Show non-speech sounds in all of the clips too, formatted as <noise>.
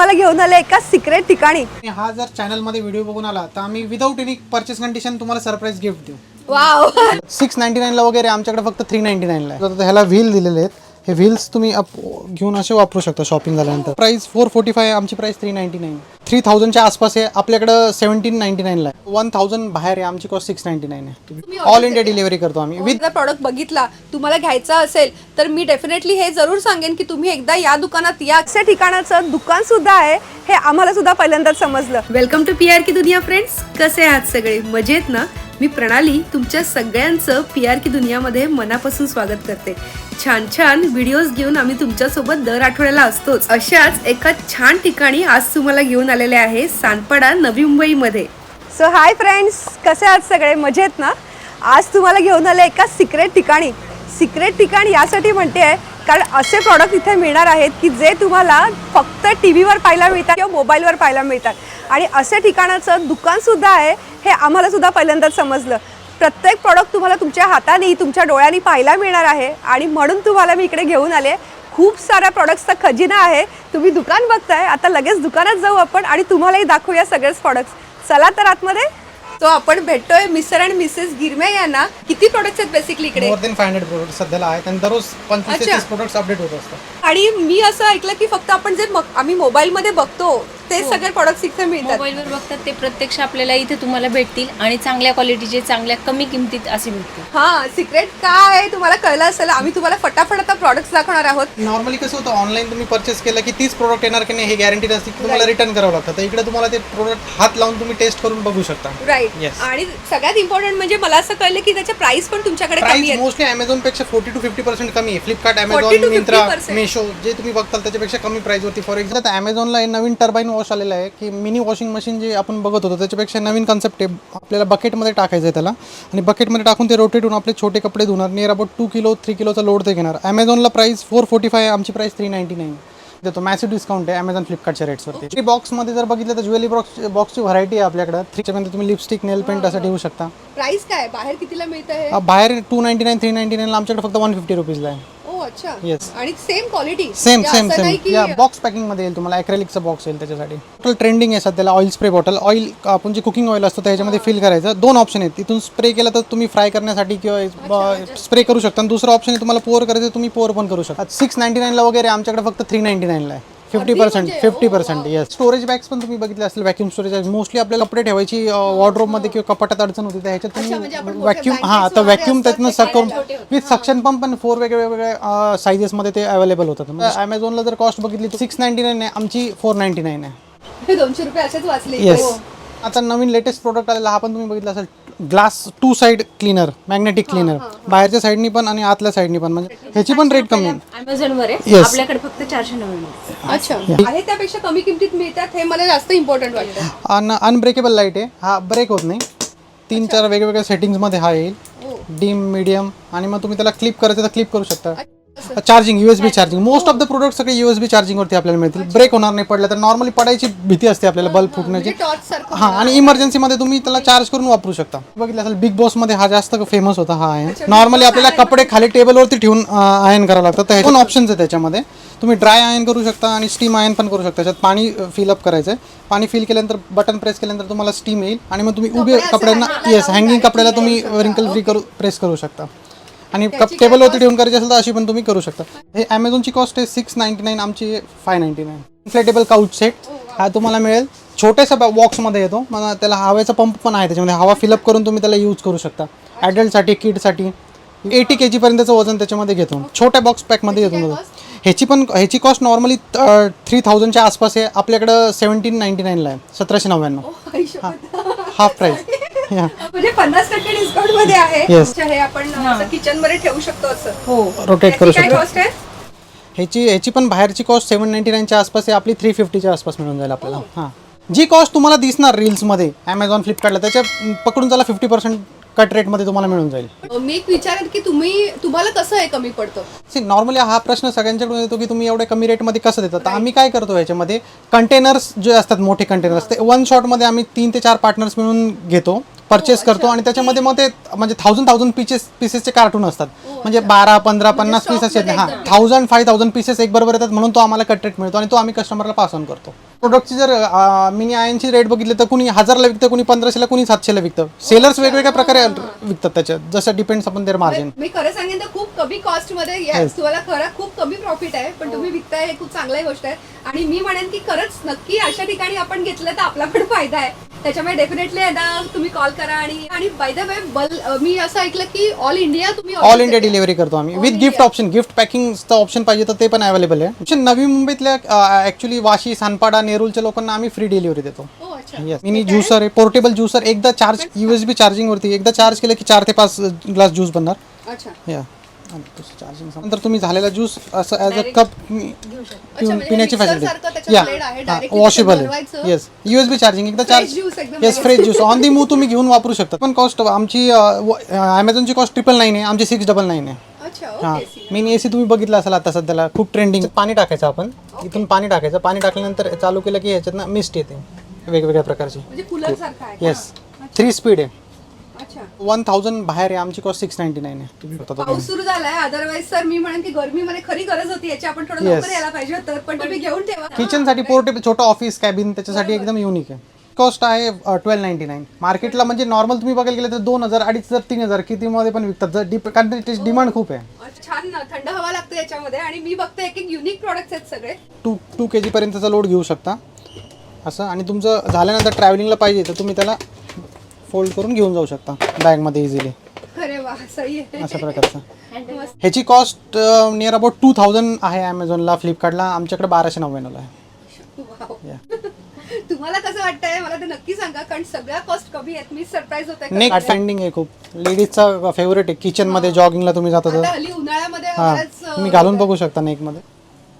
तुम्हाला घेऊन आले एका सिक्रेट ठिकाणी. हा जर चॅनलमध्ये व्हिडिओ बघून आला तर आम्ही विदाऊट एनी परचेस कंडिशन तुम्हाला सरप्राईज गिफ्ट देऊ. वाव सिक्स नाईन्टी नाईनला वगैरे आमच्याकडे फक्त थ्री नाईन्टी नाईनला ह्याला व्हील दिलेले आहेत. हे व्हील्स तुम्ही अप घेऊन असे वापरू शकता शॉपिंग झाल्यानंतर. प्राईस फोर फोर्टी फाय आमची price three ninety nine three थाउजंडच्या आसपास आहे आपल्याकडं सेव्हन्टीन नाईन्टी नाईनला आहे. वन थाउजंड बाहेर आहे आमची कॉस्ट सिक्स नाईन्टी नाईन आहे ऑल इंडिया डिलिव्हरी करतो आम्ही. विथ जर प्रॉडक्ट बघितला तुम्हाला घ्यायचा असेल तर मी डेफिनेटली हे जरूर सांगेन की तुम्ही एकदा या दुकानात या. अशा ठिकाणाचं दुकान सुद्धा आहे हे आम्हाला सुद्धा पहिल्यांदाच समजलं. वेलकम टू पी आर की दुनिया फ्रेंड्स कसे आहात सगळे? मजेत ना? मी प्रणाली तुमच्या सगळ्यांचं पी आर की दुनियामध्ये मनापासून स्वागत करते. छान छान व्हिडिओज घेऊन आम्ही तुमच्यासोबत दर आठवड्याला असतोच. अशाच एका छान ठिकाणी आज तुम्हाला घेऊन आलेले आहे सानपाडा नवी मुंबईमध्ये. सो हाय फ्रेंड्स कसे आहात सगळे? मजेत ना? आज तुम्हाला घेऊन आले एका सिक्रेट ठिकाणी. सिक्रेट ठिकाण यासाठी म्हणते आहे कारण असे प्रॉडक्ट इथे मिळणार आहेत की जे तुम्हाला फक्त टी व्हीवर पाहायला मिळतात किंवा मोबाईलवर पाहायला मिळतात. आणि अशा ठिकाणाचं दुकानसुद्धा आहे हे आम्हालासुद्धा पहिल्यांदाच समजलं. प्रत्येक प्रॉडक्ट तुम्हाला तुमच्या हाताने तुमच्या डोळ्यांनी पाहायला मिळणार आहे. आणि म्हणून तुम्हाला मी इकडे घेऊन आले. खूप साऱ्या प्रॉडक्ट्सचा खजिना आहे. तुम्ही दुकान बघताय. आता लगेच दुकानात जाऊ आपण आणि तुम्हालाही दाखवूया सगळेच प्रॉडक्ट्स चला तर आतमध्ये तो आपण भेटतोय मिस्टर आणि मिसेस गिरमे यांना. किती प्रॉडक्ट्स आहेत बेसिकली इकडे? More than five hundred product सध्याला आहेत आणि दररोज पंचवीस अच्छा. प्रोडक्ट्स अपडेट होत असतात. आणि मी असं ऐकलं की फक्त आपण जे मग- आम्ही मोबाईलमध्ये बघतो ते सगळे प्रॉडक्ट्स इथे मिळतात. मोबाईलवर बघतात ते प्रत्यक्ष आपल्याला इथे तुम्हाला भेटतील आणि चांगल्या क्वालिटीचे चांगल्या कमी किमतीत असे भेटतील. हा सिक्रेट काय आहे? तुम्हाला कळलं असेल आम्ही तुम्हाला फटाफट आता प्रॉडक्ट्स दाखवणार आहोत. नॉर्मली कसं होतं ऑनलाईन तुम्ही परचेस केलं की तीच प्रोडक्ट येणार की नाही हे गॅरंटी नसते की तुम्हाला रिटर्न करावं लागतं. तर इकडे तुम्हाला ते प्रोडक्ट हात लावून तुम्ही टेस्ट करून बघू शकता. राईट. आणि सगळ्यात इम्पॉर्टंट म्हणजे मला असं कळलं की त्याचे प्राइस पण तुमच्याकडे कमी प्राइस आहेत. मोस्टली अमेझॉनपेक्षा फोर्टी टू फिफ्टी पर्सेंट कमी आहे. फ्लिपकार्ट 40 अमेझॉन मिंत्रा 50% मेशो जे तुम्ही बघताल त्याच्यापेक्षा कमी प्राइस होती फॉर एक्झाम्पल अमेझॉनला नवीन टर्बाईन वॉश आलेला आहे की मिनी वॉशिंग मशीन जे आपण बघत होतो त्याच्यापेक्षा नवीन कन्सेप्ट आहे. आपल्याला बकेटमध्ये टाकायचं आहे त्याला. आणि बकेटमध्ये टाकून ते रोटेट होऊन आपले छोटे कपडे धुणार. Near about two kilo three किलोचा लोड ते घेणार. अमेझॉनला प्राइस फोर फोर्टी फाय आमची प्राइस थ्री नाईन्टी नाईन देतो. मॅसिव्ह डिस्काउंट आहे अमेझॉन फ्लिपकार्टच्या रेट्सवरती बॉक्समध्ये जर बघितलं तर ज्वेलरी बॉक्स बॉक्सची व्हरायटी आहे आपल्याकडे. थ्रीच्यामध्ये तुम्ही लिपस्टिक नेल पेंट असं ठेवू शकता. प्राइस काय? आहे? बाहेर कितीला मिळतं बाहेर two ninety nine three ninety नाईनला आमच्याकडे फक्त वन फिफ्टी रुपीजला आहे. अच्छा. Yes. आणि same quality same same same या बॉक्स पॅकिंगमध्ये येईल तुम्हाला ॲक्रेलिकचा बॉक्स येईल त्याच्यासाठी. टोटल ट्रेंडिंग आहे सध्याला ऑइल स्प्रे बॉटल ऑइल आपण जे कुकिंग ऑइल असतं त्याच्यामध्ये फिल करायचं. दोन ऑप्शन आहेत. तिथून स्प्रे केलं तर तुम्ही फ्राय करण्यासाठी किंवा स्प्रे करू शकता. आणि दुसरं ऑप्शन आहे तुम्हाला पोअर करायचं तुम्ही पोअर पण करू शकता. सिक्स नाईन्टी नाईनला वगैरे आमच्याकडे फक्त थ्री नाईन्टी नाईनला आहे. Fifty percent fifty percent yes storage bags पण तुम्ही बघितले असेल व्हॅक्यूम स्टोरेज मोस्टली आपल्याला कपडे ठेवायची वॉर्डरोबमध्ये किंवा कपाटात अडचण होती त्या ह्याच्यात तुम्ही व्हॅक्यूम हां तर व्हॅक्यूम त्यातनं सक करून विथ सक्शन पंप पण फोर वेगळ्या वेगळ्या साईजेसमध्ये ते अवेलेबल होतात. अमेझॉनला जर कॉस्ट बघितली तर सिक्स नाईन्टी नाईन आहे आमची फोर नाईन्टी नाईन आहे. दोनशे रुपये असेच वाचले. येस हो. आता नवीन लेटेस्ट प्रोडक्ट आलेला हा पण तुम्ही बघितला असेल glass two side cleaner magnetic cleaner बाहेरच्या साईडनी पण आणि आतल्या साईडनी पण. म्हणजे ह्याची पण रेट कमी आहे. अमेझॉन वर आहे. Yes. आपल्याकडे फक्त चारशे नव्याण्णव अच्छा. आहे त्यापेक्षा कमी किमतीत मिळतात हे मला जास्त इम्पॉर्टंट वाटतं. अन अनब्रेकेबल लाइट आहे. हा ब्रेक होत नाही. तीन चार वेगवेगळ्या सेटिंग्समध्ये हा येईल. डीम मीडियम आणि मग तुम्ही त्याला क्लिप करायचं तर क्लिप करू शकता. Charging USB charging most of the product सगळे युएसबी चार्जिंगवरती आपल्याला मिळतील. ब्रेक होणार नाही पडलं तर नॉर्मली पडायची भीती असते आपल्याला बल्ब फुटण्याची. सारखं हा आणि इमर्जन्सीमध्ये तुम्ही त्याला चार्ज करून वापरू शकता. बघितलं असेल बिग बॉसमध्ये हा जास्त फेमस होता हा आहे नॉर्मली आपल्याला कपडे खाली टेबलवरती ठेवून आयन करावं लागतं. तर हे दोन ऑप्शन्स आहे त्याच्यामध्ये. तुम्ही ड्राय आयन करू शकता आणि स्टीम आयन पण करू शकता. त्याच्यात पाणी फिलअप करायचं आहे पाणी फिल केल्यानंतर बटन प्रेस केल्यानंतर तुम्हाला स्टीम येईल आणि मग तुम्ही उभे कपड्यांना येस हँगिंग कपड्याला तुम्ही रिंकल फ्री करू प्रेस करू शकता. आणि कप टेबलवरती ठेवून करायची असेल तर अशी पण तुम्ही करू शकता. हे ॲमेझॉनची कॉस्ट आहे सिक्स नाईन्टी नाईन आमची five ninety nine inflatable couch set हा. तुम्हाला मिळेल. छोट्याशा बॉक्समध्ये येतो. मला त्याला हवेचा पंप पण आहे त्याच्यामध्ये. हवा फिलअप करून तुम्ही त्याला यूज करू शकता. ॲडल्टसाठी किडसाठी एटी के जीपर्यंतचं वजन त्याच्यामध्ये घेतो. छोट्या बॉक्स पॅकमध्ये येतो ह्याची पण ह्याची कॉस्ट नॉर्मली थ्री थाउजंडच्या आसपास आहे. आपल्याकडं सेवन्टीन नाईन्टी नाईनला आहे. सतराशे नव्याण्णव. हाफ प्राईस म्हणजे पन्नास टक्के डिस्काउंटमध्ये आहे. Yes. अच्छा, हे आपण किचनमध्ये ठेवू शकतो असं. हो. रोटेट करू काय शकता. आहे? ह्याची ह्याची पण बाहेरची कॉस्ट सेवन नाईन्टी नाईनच्या आसपास आहे. आपली थ्री फिफ्टीच्या आसपास मिळून जाईल आपल्याला. हां. जी कॉस्ट तुम्हाला दिसणार रील्समध्ये अमेझॉन फ्लिपकार्टला त्याच्या पकडून चला फिफ्टी पर्सेंट कट रेटमध्ये तुम्हाला मिळून जाईल. मी एक विचारेन की तुम्ही तुम्हाला कसं हे कमी पडतं? सी नॉर्मली हा प्रश्न सगळ्यांच्याकडून येतो की तुम्ही एवढ्या कमी रेटमध्ये कसं देता? तर आम्ही काय करतो याच्यामध्ये? कंटेनर्स जे असतात मोठे कंटेनर्स ते वन शॉटमध्ये आम्ही तीन ते चार पार्टनर्स मिळून घेतो. परचेस करतो आणि त्याच्यामध्ये मग ते म्हणजे थाउजंड थाउजंड पीसेस पीसेसचे कार्टून असतात. म्हणजे बारा पंधरा पन्नास पीस असे हां. थाउजंड फाय थाउजंड पीसेस एक बरोबर येतात म्हणून तो आम्हाला कट रेट मिळतो आणि तो आम्ही कस्टमरला पास ऑन करतो. प्रोडक्टची जर मिनी आयनची रेट बघितली तर कुणी हजारला विकतं कुणी पंधराशेला कुणी सातशेला विकतं. सेलर्स वेगवेगळ्या प्रकारे विकतात त्याच्यात जसं डिपेंड्स आपण देअर मार्जिन मी खरं सांगेन तर खूप कमी कॉस्टमध्ये yes, तुम्हाला खरं खूप कमी प्रॉफिट आहे पण तुम्ही विकताय हे खूप चांगली गोष्ट आहे. आणि मी म्हणेन की खरंच नक्की अशा ठिकाणी आपण घेतलं तर आपला पण फायदा आहे. त्याच्यामुळे डेफिनेटली आता तुम्ही कॉल करा आणि आणि बाय द वे बल मी असं ऐकलं की ऑल इंडिया तुम्ही ऑल इंडिया. डिलिव्हरी करतो आम्ही. All with gift India. Option gift पॅकिंगचं option पाहिजे तर ते पण अवेलेबल आहे. म्हणजे नवी मुंबईतल्या ऍक्च्युली वाशी सानपाडा नेरूलच्या लोकांना आम्ही फ्री डिलिव्हरी देतो. अच्छा. येस मिनी ज्युसर आहे. पोर्टेबल ज्युसर एकदा चार्ज युएसबी चार्जिंग वरती एकदा चार्ज केलं की चार ते पाच ग्लास ज्यूस बनणार. अच्छा. या चार्जिंग नंतर तुम्ही झालेला ज्यूस असं ॲज अ कप म्हणजे पिण्याची mixer फॅसिलिटी सारखं त्याच्यात blade आहे, या directly वॉशेबल आहे. बनवायचं. येस युएसबी चार्जिंग एकदा Fresh चार्ज एकदम yes fresh juice on the move तुम्ही घेऊन वापरू शकता. पण कॉस्ट आमची अमेझॉनची कॉस्ट ट्रिपल नाईन आहे. आमची सिक्स डबल नाईन आहे. हां. मिनी एसी तुम्ही बघितला असाल आता सध्याला. खूप ट्रेंडिंग पाणी टाकायचं आपण. इथून पाणी टाकायचं. पाणी टाकल्यानंतर चालू केलं की ह्याच्यातनं मिस्ट येते. वेगवेगळ्या प्रकारची? येस थ्री स्पीड आहे अच्छा. वन थाउजंड बाहेर आहे. आमची कॉस्ट सिक्स नाईन्टी नाईन आहे सुरू झालाय. अदरवाईज सर मी म्हणेन की गरमीमध्ये खरी गरज होती. याची आपण थोडं. लवकर यायला पाहिजे होतं. पण तुम्ही घेऊन ठेवा. किचनसाठी पोर्टेबल छोटं ऑफिस कॅबिन त्याच्यासाठी एकदम युनिक आहे. कॉस्ट आहे ट्वेल्व नाईन्टी नाईन मार्केटला म्हणजे नॉर्मल तुम्ही बघायला गेलं तर दोन हजार अडीच हजार तीन हजार कितीमध्ये पण विकतात. जर डिप कारण त्याची डिमांड खूप आहे. छान थंड हवा लागते याच्यामध्ये आणि मी बघते एक एक युनिक प्रोडक्ट्स आहेत सगळे. टू टू के जीपर्यंतचा लोड घेऊ शकता. असं आणि तुमचं झाल्यानंतर ट्रॅव्हलिंगला पाहिजे तर तुम्ही त्याला फोल्ड करून घेऊन जाऊ शकता बॅगमध्ये इझिली अरे वा सही आहे. अशा प्रकारचं. <laughs> ह्याची cost near about two thousand आहे ॲमेझॉनला फ्लिपकार्टला आमच्याकडे बाराशे नव्याण्णवला आहे. <laughs> Yeah. तुम्हाला कसं वाटतंय? मला ते नक्की सांगा कारण सगळ्या कॉस्ट कमी आहेत. मी सरप्राईज होते. ट्रेंडिंग आहे खूप. लेडीजचा फेवरेट आहे. किचनमध्ये जॉगिंगला तुम्ही जाता आता तर हल्ली उन्हाळ्यामध्ये हां. बऱ्याच, अं, तुम्ही घालून बघू शकता नेकमध्ये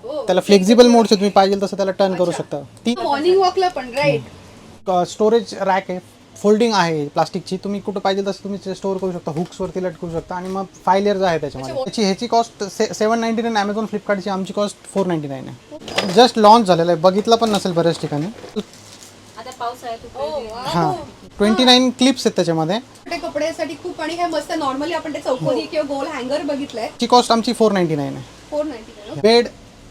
हो. त्याला फ्लेक्झिबल मोडचे तुम्ही पाहिजे तसं त्याला टर्न करू शकता. ती मॉर्निंग वॉकला पण राईट स्टोरेज रॅक आहे. फोल्डिंग आहे प्लास्टिकची तुम्ही कुठं पाहिजे तसं तुम्ही स्टोअर करू शकता. हुक्सवरती लटकू शकता. आणि मग फाय लेअर्स आहे त्याच्यामध्ये. त्याची ह्याची cost seven ninety nine Amazon फ्लिपकार्टची आमची कॉस्ट फोर नाईन्टी नाईन आहे. जस्ट लॉन्च झालेलं आहे. बघितलं पण नसेल बऱ्याच ठिकाणी. हो, हां. ट्वेंटी नाईन क्लिप्स आहेत त्याच्यामध्ये. कपड्यासाठी खूप आणि हे मस्त नॉर्मली आपण ते चौकोनी किंवा गोल हँगर बघितलंय. ची कॉस्ट आमची फोर नाईन्टी नाईन आहे फोर नाईन्टी बेड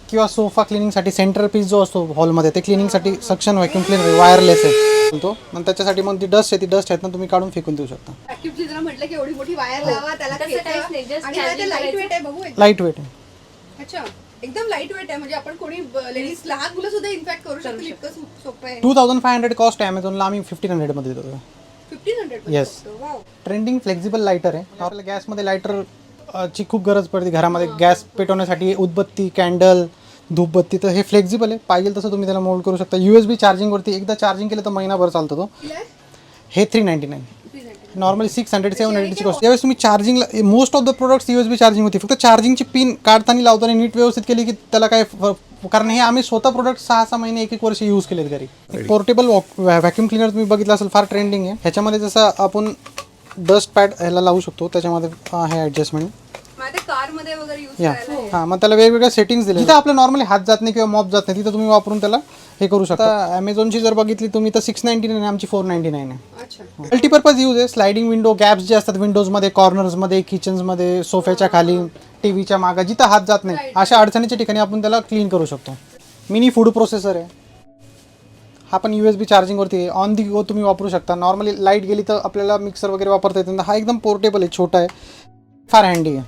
किंवा सोफा क्लिनिंगसाठी सेंटर पीस जो असतो हॉलमध्ये ते क्लिनिंगसाठी सक्शन व्हॅक्युम क्लिनर वायरलेस आहे तो त्याच्यासाठी मग ती डस्ट आहे ती डस्ट आहेत ना तुम्ही काढून फेकून देऊ शकता. व्हॅक्यूम क्लिनर म्हटलं की एवढी मोठी वायर लावा त्याला तसं खेचा. काहीच नाही, just आणि मला ते charging लाइट वेट करायचं. आहे बघू एकदा. लाइट वेट आहे. अच्छा. एकदम लाइट वेट आहे. म्हणजे आपण कोणी लेडीज लहान मुलं सुद्धा इन्फॅक्ट करू शकतो इतकं सो- सोपं आहे. Two thousand five hundred cost आहे अमेझॉनला आम्ही फिफ्टीन हंड्रेडमध्ये देतो. Fifteen hundred Yes. Trending flexible lighter आहे. आपल्याला गॅसमध्ये लायटर ची खूप गरज पडते घरामध्ये. गॅस पेटवण्यासाठी उदबत्ती कॅन्डल धूपबत्ती तर हे फ्लेक्झिबल आहे. पाहिजे तसं तुम्ही त्याला मोल्ड करू शकता. यू एस बी चार्जिंगवरती एकदा चार्जिंग केलं तर महिनाभर चालतो तो. हे three ninety nine normally six hundred seven हंड्रेडची cost यावेळेस तुम्ही चार्जिंगला most of the products U S B charging होती. फक्त चार्जिंगची पिन काढताना लावताना नीट व्यवस्थित केली की त्याला काय कारण हे आम्ही स्वतः प्रोडक्ट सहा सहा महिने एक एक वर्ष यूज केलेत घरी. पोर्टेबल व्हॅक्यूम क्लिनर तुम्ही बघितलं असेल फार ट्रेंडिंग आहे. ह्याच्यामध्ये जसं आपण डस्ट पॅड ह्याला लावू शकतो. त्याच्यामध्ये आहे ॲडजस्टमेंट माझ्या कारमध्ये वगैरे युज या. हां मग त्याला वेगवेगळ्या सेटिंग्स दिले तिथं आपलं नॉर्मली हात जात नाही किंवा मॉप जात नाही. तिथं तुम्ही वापरून त्याला हे करू शकता. अमेझॉनची जर बघितली तुम्ही तर सिक्स नाईन्टी नाईन आमची फोर नाईन्टी नाईन आहे. अच्छा. मल्टीपर्पज यूज आहे. स्लायडिंग विंडो गॅप्स जे असतात विंडोजमध्ये कॉर्नर्समध्ये किचन्समध्ये सोफ्याच्या खाली टी व्हीच्या मागं जिथं हात जात नाही अशा अडचणीच्या ठिकाणी आपण त्याला क्लीन करू शकतो. मिनी फूड प्रोसेसर आहे. हा पण यू एस बी चार्जिंगवरती आहे. ऑन दी गो तुम्ही वापरू शकता. नॉर्मली लाइट गेली तर आपल्याला मिक्सर वगैरे वापरता येतं. हा एकदम पोर्टेबल आहे छोटा आहे. फार हँडी आहे.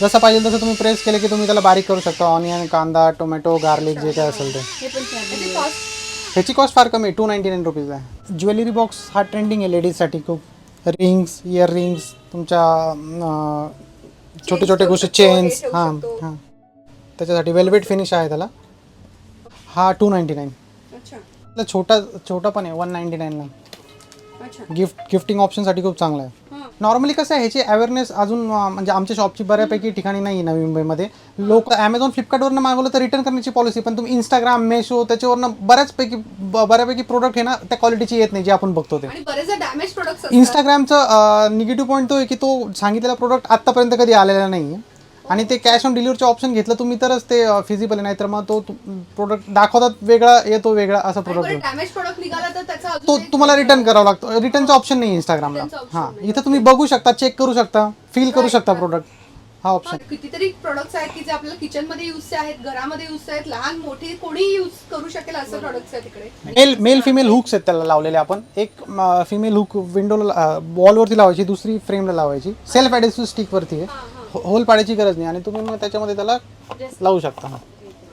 जसं पाहिजे तसं तुम्ही प्रेस केलं की तुम्ही त्याला बारीक करू शकता. ऑनियन कांदा टोमॅटो गार्लिक जे काय असेल ते. त्याची cost? ह्याची कॉस्ट फार कमी आहे. टू नाईन्टी नाईन रुपीज आहे. ज्वेलरी बॉक्स हा ट्रेंडिंग आहे लेडीजसाठी खूप. रिंग्स इयर रिंग्स तुमच्या अं, छोटे छोटे गोष्टी हे चेन्स हां. हां. त्याच्यासाठी वेल्वेट फिनिश आहे त्याला. हा टू नाईन्टी नाईन अच्छा छोटा छोटा पण आहे वन नाईन्टी नाईनला अच्छा. गिफ्ट गिफ्टिंग ऑप्शनसाठी खूप चांगला आहे. हां. नॉर्मली कसं आहे ह्याची अवेअरनेस अजून म्हणजे आमच्या शॉपची बऱ्यापैकी ठिकाणी नाही आहे नवी मुंबईमध्ये. लोक ॲमेझॉन फ्लिपकार्टवरनं मागवलं तर रिटर्न करण्याची पॉलिसी पण तुम्ही इंस्टाग्राम मेशो त्याच्यावरनं बऱ्याचपैकी बऱ्यापैकी प्रोडक्ट हे ना त्या क्वालिटीची येत नाही जे आपण बघतो ते. इंस्टाग्रामचं निगेटिव्ह पॉईंट तो आहे की तो सांगितलेला प्रोडक्ट आत्तापर्यंत कधी आलेला नाही आहे आणि ते कॅश ऑन डिलिव्हरचं ऑप्शन घेतलं तुम्ही तरच ते फिजिबल आहे. नाहीतर मग तो प्रोडक्ट दाखवतात वेगळा येतो वेगळा असा प्रोडक्ट निघाला तर त्याचा तो तुम्हाला रिटर्न करावा लागतो. रिटर्नचं ऑप्शन नाही इंस्टाग्रामला हां इथं तुम्ही बघू शकता चेक करू शकता फील करू शकता प्रोडक्ट हा ऑप्शन कितीतरी प्रोडक्ट्स आहेत की जे आपल्याला किचनमध्ये युजचे आहेत घरामध्ये युजचे आहेत लहान मोठे कोणी युज करू शकेल असं प्रोडक्ट्स आहेत तिकडे. मेल मेल फिमेल हुक्स आहेत त्याला लावलेले आपण. एक फिमेल हुक विंडोला वॉलवरती लावायची दुसरी फ्रेमला लावायची. सेल्फ ॲडेसिव्ह स्टिकवरती आहे. होल पाडायची गरज नाही आणि तुम्ही मग त्याच्यामध्ये त्याला लावू शकता.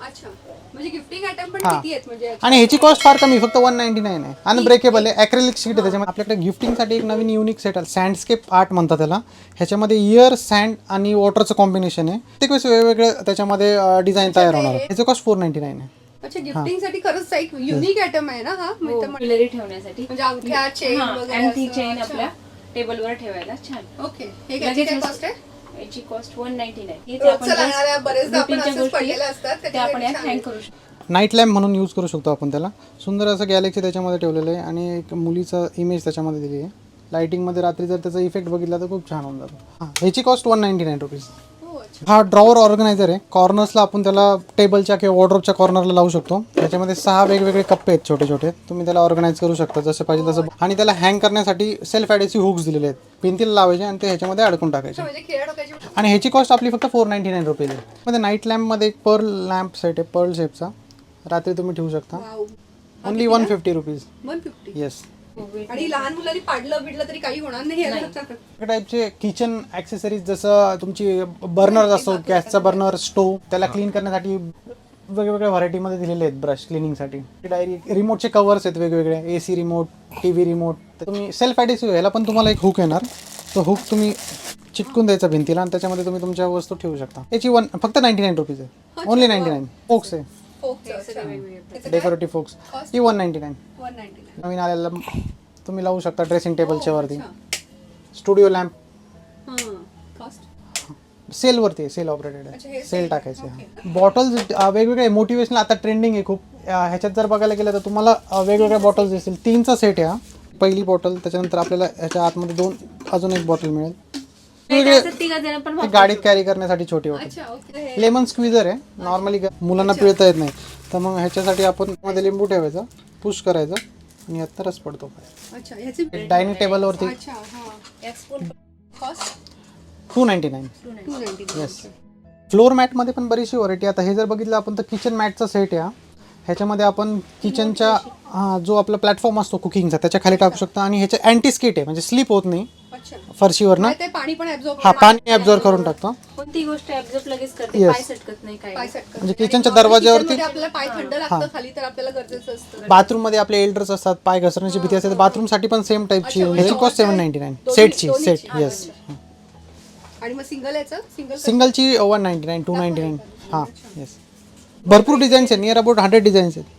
अच्छा. म्हणजे गिफ्टिंग आयटम पण हा. किती आहेत? म्हणजे आणि ह्याची कॉस्ट फार कमी फक्त वन नाईन्टी नाईन आहे अनब्रेकेबल आहे ॲक्रेलिक शीट आहे त्याच्यामध्ये. आपल्याकडे गिफ्टिंगसाठी एक नवीन युनिक सेट आहे सँडस्केप आर्ट म्हणतात त्याला. ह्याच्यामध्ये इयर सँड आणि वॉटरचं कॉम्बिनेशन आहे. ते कसं वेगवेगळे त्याच्यामध्ये डिझाईन तयार होणार आहे ह्याचं कॉस्ट फोर नाईन्टी नाईन आहे. अच्छा गिफ्टिंगसाठी खरंच एक युनिक आयटम आहे ना हा? मी तर म्हण- ज्वेलरी ठेवण्यासाठी. म्हणजे अंगठ्या चेन वगैरे अँटी असं. चेन अच्छा. आपल्या टेबलवर ठेवायला छान. ओके हे घ्यायची काय कॉस्ट आहे? याची कॉस्ट वन नाईन्टी नाईन रोजचं लागणाऱ्या बरेचदा आपण असंच पडलेलं असतात ते आपण यात त्याच्यामध्ये हँग करू शकतो. नाईट लॅम्प म्हणून यूज करू शकतो आपण त्याला. सुंदर असं गॅलेक्सी त्याच्यामध्ये ठेवलेलं आहे आणि एक मुलीचं इमेज त्याच्यामध्ये दिली आहे. लाईटिंगमध्ये रात्री जर त्याचा इफेक्ट बघितला तर खूप छान होऊन जातो. हां ह्याची cost one ninety nine rupees हो. हा ड्रॉवर ऑर्गनायझर आहे कॉर्नर्सला आपण त्याला टेबलच्या किंवा वॉर्ड्रोपच्या कॉर्नरला लावू शकतो. त्याच्यामध्ये सहा वेगवेगळे कप्पे आहेत छोटे छोटे तुम्ही त्याला ऑर्गनाईज करू शकता जसं पाहिजे तसं. आणि त्याला हँग करण्यासाठी सेल्फ ॲडेसिव्ह हुक्स दिलेले आहेत. भिंतीला लावायचे आणि ते ह्याच्यामध्ये अडकून टाकायचे. म्हणजे खेळ डोक्याची आणि ह्याची कॉस्ट आपली फक्त फोर नाईन्टी नाईन रुपीज आहे. मध्ये नाईट लॅम्पमध्ये एक पर्ल लॅम्प सेट आहे पर्ल शेपचा रात्री तुम्ही ठेवू शकता. Only one fifty rupees yes आणि लहान मुलांनी पाडलं बिडलं तरी काही होणार नाही याला. टाईपचे किचन ॲक्सेसरीज जसं तुमची बर्नर असतो गॅसचा बर्नर स्टोव त्याला क्लीन करण्यासाठी वेगवेगळ्या व्हरायटीमध्ये दिलेले आहेत ब्रश क्लिनिंगसाठी डायरी रिमोटचे कवर्स आहेत वेगवेगळे A C remote T V remote तुम्ही सेल्फ ॲडिसिव्ह ह्याला पण तुम्हाला एक हुक येणार. तो हुक तुम्ही चिटकून द्यायचा भिंतीला आणि त्याच्यामध्ये तुम्ही तुमच्या वस्तू ठेवू शकता. याची वन फक्त नाईन्टी नाईन रुपीज आहे ओनली नाईन्टी नाईन फोक्स आहे. डेकोरेटिव्ह फोक्स ही वन नाईन्टी नाईन 199. नवीन आलेला तुम्ही लावू शकता ड्रेसिंग टेबलच्या वरती. स्टुडिओ लॅम्प हां. Cost? सेलवरती आहे सेल ऑपरेटेड अच्छा, हे आहे sale. सेल आहे. टाकायचे बॉटल्स वेगवेगळे मोटिवेशनल आता ट्रेंडिंग आहे खूप. अं, ह्याच्यात जर बघायला गेलं तर तुम्हाला अं, वेगवेगळ्या बॉटल्स दिसतील. तीनचा सेट आहे हा. पहिली बॉटल त्याच्यानंतर आपल्याला ह्याच्या आतमध्ये दोन अजून एक बॉटल मिळेल. तिघा जण पण ते गाडीत कॅरी करण्यासाठी छोटी बॉटल अच्छा ओके. हे लेमन स्क्विझर आहे नॉर्मली मुलांना पिळता येत नाही. तर मग ह्याच्यासाठी आपण मध्ये लिंबू ठेवायचं पुश करायचं आणि यात रस पडतो. अच्छा ह्याची डायनिंग टेबलवरती अच्छा हा. Cost two ninety nine two ninety yes floor मॅटमध्ये पण बरीचशी व्हरायटी आता हे जर बघितलं आपण तर किचन मॅटचा सेट आहे हा. ह्याच्यामध्ये आपण किचनच्या हा जो आपला प्लॅटफॉर्म असतो कुकिंगचा त्याच्याखाली टाकू शकता. आणि ह्याचे अँटी स्किट आहे म्हणजे स्लिप होत नाही अच्छा. फरशीवरनं. ते पाणी पण ऍब्झॉर्ब हा पाणी ॲब्झॉर्व करून टाकतो. कोणती गोष्ट ऍब्झॉर्ब लगेच करते? Yes. पाय सटकत नाही काय पाय set म्हणजे किचनच्या दरवाज्यावरती आपल्याला पाय थंड लागतं खाली तर आपल्याला गरजेचं असतं. बाथरूममध्ये आपले एल्डर्स असतात पाय घसरण्याची भीती असते बाथरूमसाठी पण सेम टाईपची ह्याची कॉस्ट सेवन नाईन्टी नाईन सेटची सेट येस आणि मग सिंगल याचं? Single सिंगलची one ninety nine two ninety nine हां येस भरपूर डिझाईन्स आहेत. नियर अबाउट हंड्रेड डिझाईन्स आहेत.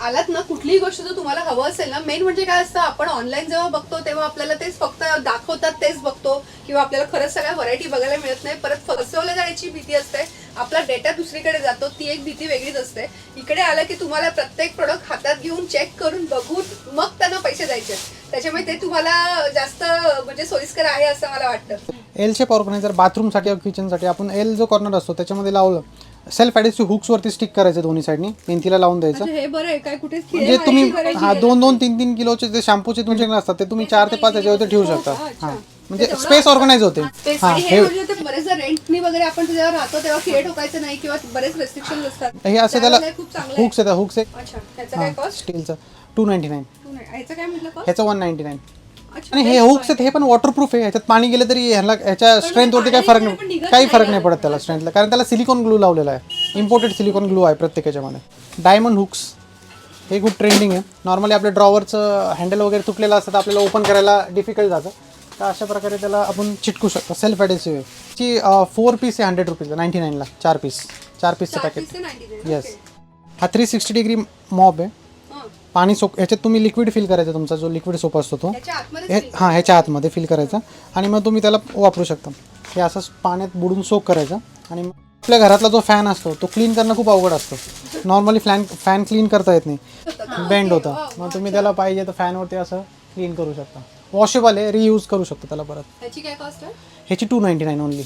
आलात ना कुठलीही गोष्ट जर तुम्हाला हवं असेल ना मेन म्हणजे काय असतं आपण ऑनलाईन जेव्हा बघतो तेव्हा आपल्याला तेच फक्त दाखवतात तेच बघतो. किंवा आपल्याला खरंच सगळ्या व्हरायटी बघायला मिळत नाही. परत फसवल्या जाण्याची भीती असते. आपला डेटा दुसरीकडे जातो ती एक भीती वेगळीच असते. इकडे आलं की तुम्हाला प्रत्येक प्रोडक्ट हातात घेऊन चेक करून बघून मग त्यांना पैसे द्यायचे त्याच्यामुळे ते तुम्हाला जास्त म्हणजे सोयीस्कर आहे असं मला वाटतं. एल शेप ऑर्गनायझर बाथरूमसाठी किचनसाठी आपण एल जो कॉर्नर असतो त्याच्यामध्ये लावलं. सेल्फ ॲडिसिव्ह हुक्सवरती स्टिक करायचं दोन्ही साईडनी भिंतीला लावून द्यायचं. म्हणजे हे बरं आहे काय कुठे म्हणजे तुम्ही हा दोन दोन तीन तीन किलोचे जे शॅम्पूचे तुमचे असतात ते तुम्ही चार ते पाच ह्याच्यावरती ठेवू शकता. हा. म्हणजे स्पेस ऑर्गनाईज होते. हा हे हे म्हणजे ते बरेचदा रेंटनी वगैरे आपण जेव्हा राहतो तेव्हा क्रिएट ठोकायचं नाही किंवा बरेच रेस्ट्रिक्शन असतात. हे असं त्याला त्यावेळेला खूप चांगलं आहे. हुक्स येतात हुक्स एक अच्छा ह्याचं काय कॉस्ट स्टीलचं टू नाईन्टी नाईन ह्याचं काय म्हटलं ह्याचं वन नाईन्टी नाईन आणि हे हुक्स आहेत हे पण वॉटरप्रूफ आहे ह्याच्यात पाणी गेलं तरी ह्याला ह्याच्या स्ट्रेंथवरती काही फरक नाही काही फरक नाही पडत त्याला स्ट्रेंथला कारण त्याला सिलिकॉन ग्लू लावलेला आहे. इम्पोर्टेड सिलिकॉन ग्लू आहे प्रत्येक ह्याच्यामध्ये डायमंड हुक्स हे खूप ट्रेंडिंग आहे. नॉर्मली आपल्या ड्रॉवरचं हँडल वगैरे तुटलेलं असतं तर आपल्याला ओपन करायला डिफिकल्ट जातं. तर अशा प्रकारे त्याला आपण चिटकू शकतो. सेल्फ ॲडेसिव्ह ची फोर पीस आहे हंड्रेड रुपीजला नाईन्टी नाईनला चार पीस चार पीसचं पॅकेट येस हा थ्री सिक्स्टी डिग्री मॉब आहे. पाणी सोप ह्याच्यात तुम्ही लिक्विड फिल करायचं तुमचा जो लिक्विड सोप असतो तो. हे हां ह्याच्या आतमध्ये फिल करायचा. आणि मग तुम्ही त्याला वापरू शकता. हे असंच पाण्यात बुडून सोक करायचं. आणि आपल्या घरातला जो फॅन असतो तो क्लीन करणं खूप अवघड असतं. नॉर्मली फॅन फॅन क्लीन करता येत नाही. बेंड होतं. मग तुम्ही त्याला पाहिजे तर फॅनवरती असं क्लीन करू शकता. वॉशेबल आहे रियूज करू शकतो त्याला परत. ह्याची two ninety nine only.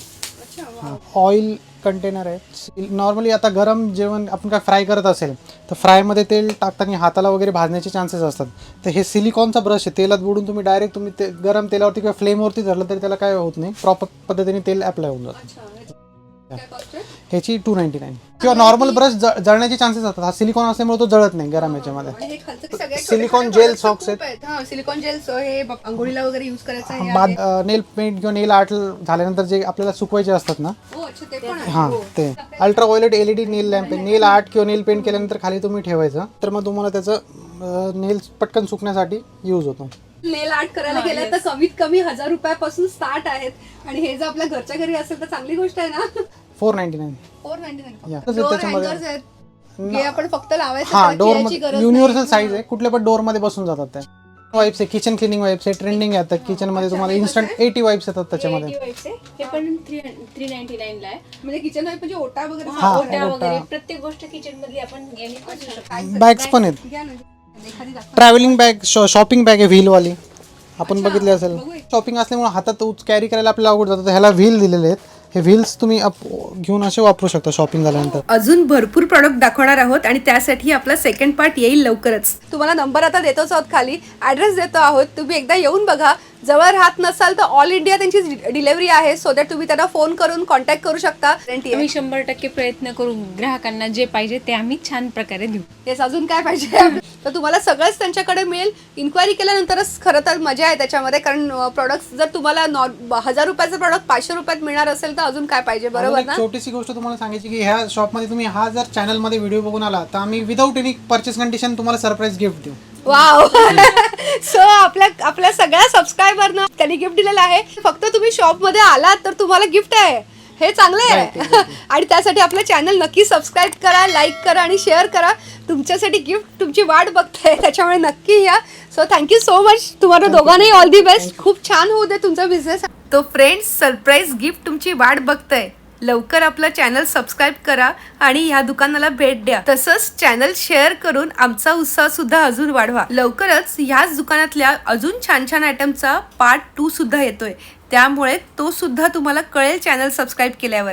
Oil container आहे. नॉर्मली आता गरम जेवण आपण काय फ्राय करत असेल तर फ्रायमध्ये तेल टाकताना हाताला वगैरे भाजण्याचे चान्सेस असतात. तर हे सिलिकॉनचा ब्रश आहे तेलात बुडून तुम्ही डायरेक्ट तुम्ही ते गरम तेलावरती किंवा फ्लेमवरती धरलं तरी त्याला काय होत नाही. प्रॉपर पद्धतीने तेल अप्लाय होऊन जातं. ह्याची टू नाईन्टी नाईन किंवा नॉर्मल ब्रश जळण्याचे चान्सेस असतात. हा सिलिकॉन असल्यामुळे तो जळत नाही गरम याच्यामध्ये. सिलिकॉन जेल सॉक्स आहेत. सिलिकॉन जेल हे आंघोळीला वगैरे युज करायचं नेल पेंट किंवा नेल आर्ट झाल्यानंतर जे आपल्याला सुकवायचे असतात ना हो ते आहे. हां ते. Ultra violet LED nail lamp nail art किंवा नेल पेंट केल्यानंतर खाली तुम्ही ठेवायचं. तर मग तुम्हाला त्याचं नेल पटकन सुकण्यासाठी यूज होतो. नेल आर्ट करायला गेलं तर कमीत कमी हजार रुपयापासून स्टार्ट आहेत. आणि हे जर आपल्या घरच्या घरी असेल तर चांगली गोष्ट आहे ना? Four ninety nine. Four ninety त्याच्यामध्ये- आहेत. हे आपण फक्त लावायचं हां गरज युनिव्हर्सल साईज आहे. कुठल्या पण डोरमध्ये बसून जातात ते वाईप्स आहे किचन क्लिनिंग वाईप्स आहे ट्रेंडिंग येतात किचनमध्ये तुम्हाला इन्स्टंट एटी वाईप्स येतात त्याच्यामध्ये. हे पण थ्री थ्री नाईन्टी नाईनला आहे. म्हणजे किचन म्हणजे ओटा वगैरे हा, ओट्या ओटा. वगैरे. प्रत्येक गोष्ट किचन मधली आपण याने पोहोचू शकतो. बॅग्स पण आहेत. घ्या ना. ट्रॅव्हलिंग बॅग शॉपिंग बॅग आहे व्हीलवाली आपण बघितले असेल. शॉपिंग असल्यामुळे हातात कॅरी करायला आपल्याला अवघड जातं. तर ह्याला व्हील दिलेले आहेत. हे व्हील्स तुम्ही अप- घेऊन असे वापरू शकता शॉपिंग झाल्यानंतर. अजून भरपूर प्रॉडक्ट दाखवणार आहोत आणि त्यासाठी आपला सेकंड पार्ट येईल लवकरच. तुम्हाला नंबर आता देतोच आहोत खाली. ॲड्रेस देतो आहोत. तुम्ही एकदा येऊन बघा. जवळ राहत नसाल तर ऑल इंडिया त्यांची डिलेव्हरी आहे सो दॅट तुम्ही त्यांना फोन करून कॉन्टॅक्ट करू शकता. आम्ही शंभर टक्के प्रयत्न करू ग्राहकांना जे पाहिजे ते आम्ही छान प्रकारे देऊ. येस अजून काय पाहिजे? तर तुम्हाला सगळंच त्यांच्याकडे मिळेल. इन्क्वायरी केल्यानंतरच खरं तर मजा आहे त्याच्यामध्ये कारण प्रॉडक्ट जर तुम्हाला नॉ हजार रुपयाचं प्रॉडक्ट पाचशे रुपयात मिळणार असेल तर अजून काय पाहिजे? बरोबर एक ना? छोटीशी गोष्ट तुम्हाला सांगायची की ह्या शॉपमध्ये तुम्ही हा जर चॅनलमध्ये व्हिडिओ बघून आला तर आम्ही विदाऊट एनी परचेस कंडिशन तुम्हाला सरप्राईज गिफ्ट देऊ. वाव सो <laughs> आपल्या आपल्या सगळ्या सबस्क्रायबरना त्यांनी गिफ्ट दिलेलं आहे. फक्त तुम्ही शॉपमध्ये आलात तर तुम्हाला गिफ्ट आहे. हे चांगलं आहे. <laughs> आणि त्यासाठी आपलं चॅनल नक्की सबस्क्राईब करा लाईक करा आणि शेअर करा. तुमच्यासाठी गिफ्ट तुमची वाट बघते. <laughs> त्याच्यामुळे नक्की या. सो थँक्यू सो मच तुम्हाला दोघांनाही ऑल दी बेस्ट खूप छान होऊ दे तुमचा बिझनेस तो फ्रेंड्स सरप्राईज गिफ्ट तुमची वाट बघतंय. लवकर आपलं चॅनल सबस्क्राईब करा आणि ह्या दुकानाला भेट द्या. तसंच चॅनल शेअर करून आमचा उत्साह सुद्धा अजून वाढवा. लवकरच ह्याच दुकानातल्या अजून छान छान आयटमचा पार्ट टू सुद्धा येतोय. त्यामुळे तो सुद्धा तुम्हाला कळेल चॅनल सबस्क्राईब केल्यावर.